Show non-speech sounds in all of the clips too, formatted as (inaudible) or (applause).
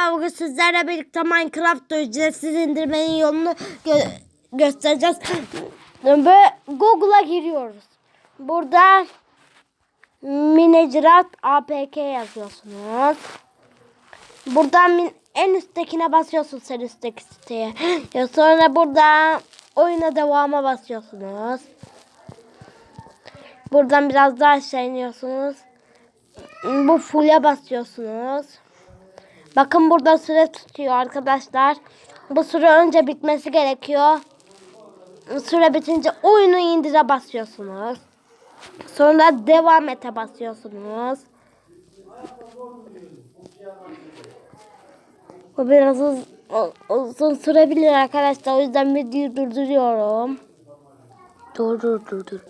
Merhaba bugün sizlerle birlikte Minecraft ücretsiz indirmenin yolunu gö- göstereceğiz. Ve Google'a giriyoruz. Burada Minecraft APK yazıyorsunuz. Buradan en üsttekine basıyorsunuz en üstteki siteye. (gasps) Sonra burada oyuna devama basıyorsunuz. Buradan biraz daha aşağı iniyorsunuz. Bu full'e basıyorsunuz. Bakın burada süre tutuyor arkadaşlar. Bu süre önce bitmesi gerekiyor. Süre bitince oyunu indire basıyorsunuz. Sonra devam ete basıyorsunuz. Bu biraz uz- uzun sürebilir arkadaşlar. O yüzden videoyu durduruyorum. Dur dur dur dur.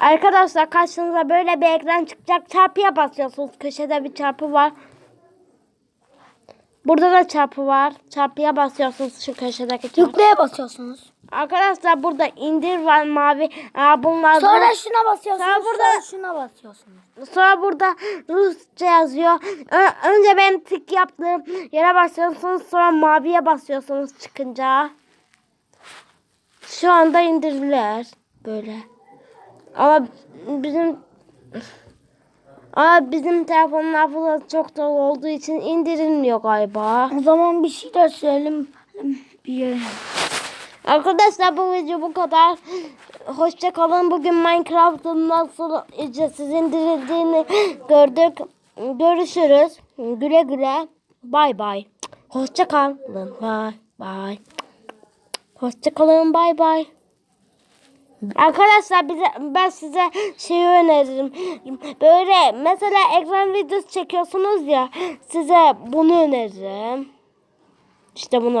Arkadaşlar karşınıza böyle bir ekran çıkacak. Çarpıya basıyorsunuz. Köşede bir çarpı var. Burada da çarpı var. Çarpıya basıyorsunuz şu köşedeki çarpı. Yükleye basıyorsunuz. Arkadaşlar burada indir var mavi. Aa, bunlar Sonra şuna basıyorsunuz. Sonra Sonra, burada- şuna basıyorsunuz. Sonra burada Rusça yazıyor. Ö- önce ben tık yaptığım yere basıyorsunuz. Sonra maviye basıyorsunuz çıkınca. Şu anda indirdiler. Böyle. Ama bizim ama bizim telefonlar falan çok dolu olduğu için indirilmiyor galiba. O zaman bir şey de söyleyelim. Bir. Arkadaşlar bu video bu kadar. Hoşça kalın. Bugün Minecraft'ın nasıl ücretsiz indirildiğini gördük. Görüşürüz. Güle güle. Bay bay. Hoşça kalın. Bay bay. Hoşça kalın. Bay bay. Arkadaşlar bize ben size şeyi öneririm. Böyle mesela ekran videosu çekiyorsunuz ya size bunu öneririm. İşte bunu